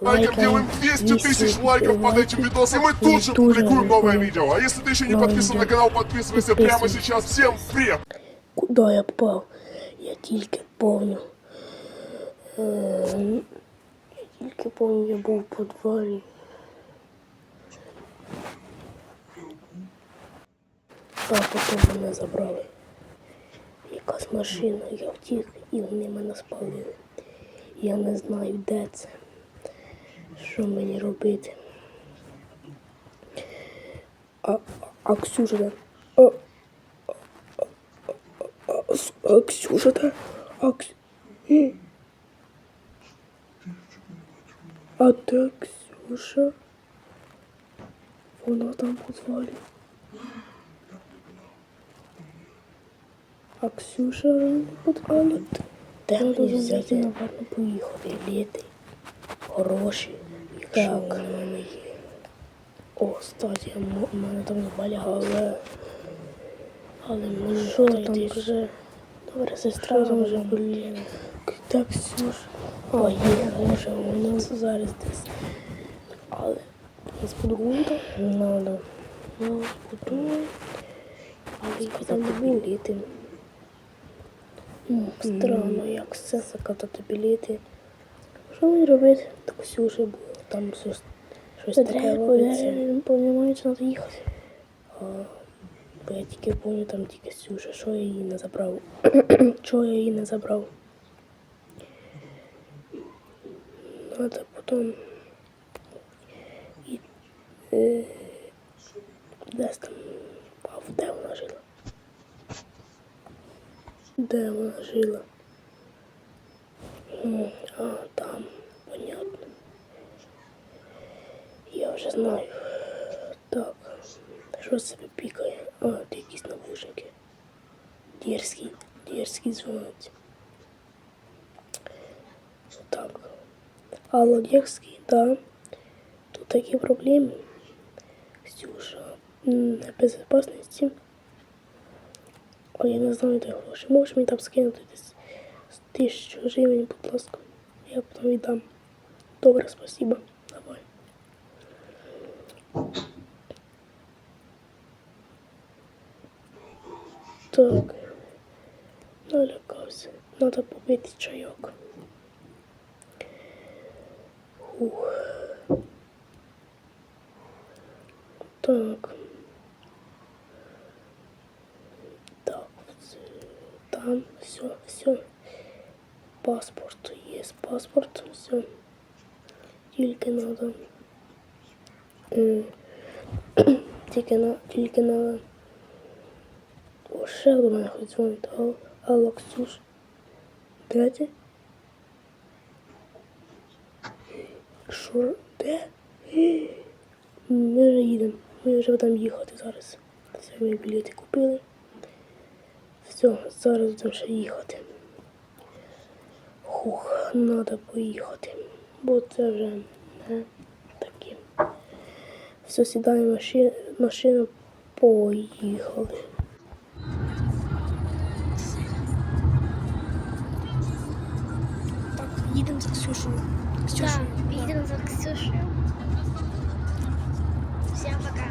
Лайком делаем 200 тысяч лайков под этим видосом, и мы тут же публикуем новое видео. А если ты еще не подписан на канал, подписывайся прямо сейчас. Всем привет! Куда я попав? Я тільки помню. Е, я тільки помню, я був у підвалі. А потім мене забрали. Якась машина, я втік і вони мене спалили. Я не знаю, де це. Що мені робити. А, а Ксюша, де? А, а, а Ксюша, да? А, Кс... А де Ксюша? Вона там позвали. А Ксюша позвали. Де мені взяти, напевно, поїхати. Білети, гроші, якщо вони в мене є. О, статі, у мене там але... Але мені що там вже? Добре, сестра там вже боліла. Так, Ксюш. Є, може, вона зараз десь. Але з подругою надо. Ну, подумай. Але сказати білети. Ну, странно, як все закатати білети. Що мені робити? Так Ксюша було, там щось, щось таке робиться. Я не розумію, що треба їхати. Бо я тільки помню там тільки Сюша, що я її не забрав. Чого я її не забрав? Надо потім. І, е, десь там. А де вона жила? Де вона жила? А, там, понятно. Я вже знаю. Так. Що себе пікає? А, це якісь навушники. Дерзкий, дерзкий дзвонить. Так. Алло, дерзкий, да. Тут такі проблеми. Ксюша, на безопасності. А я не знаю, де гроші. Можеш мені там скинути десь тисячу гривень, будь ласка. Я потім віддам. Добре, спасибо. Давай. Так. Налякався. Надо попити чайок. Ух. Так, там все, все. Паспорт есть, паспорт, все. Тільки надо. М, Тільки на, тільки надо. О, ще до мене хоч дзвонить. Алло, алло, Ксюш. Де ти? Що? Де? Ми вже їдемо. Ми вже будемо їхати зараз. Все, ми білети купили. Все, зараз будемо ще їхати. Хух, треба поїхати. Бо це вже не таке. Все, сідаємо в машину, машину поїхали. Так, їдемо за Ксюшею. Так, їдемо за Ксюшею. Всім пока.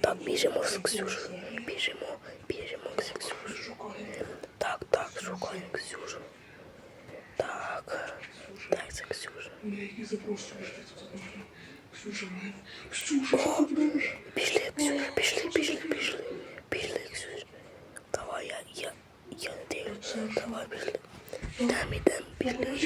Так, біжимо з Ксюшею. Біжимо, біжимо з Ксюшею. Так, так, Ксюша. Так, так, це Ксюша. Ксюша, пішли, Ксюша, пішли, пішли, пішли. Пішли, Ксюша. Давай, я, я, я не дивлюся. Давай, пішли. Там ідем, пішли.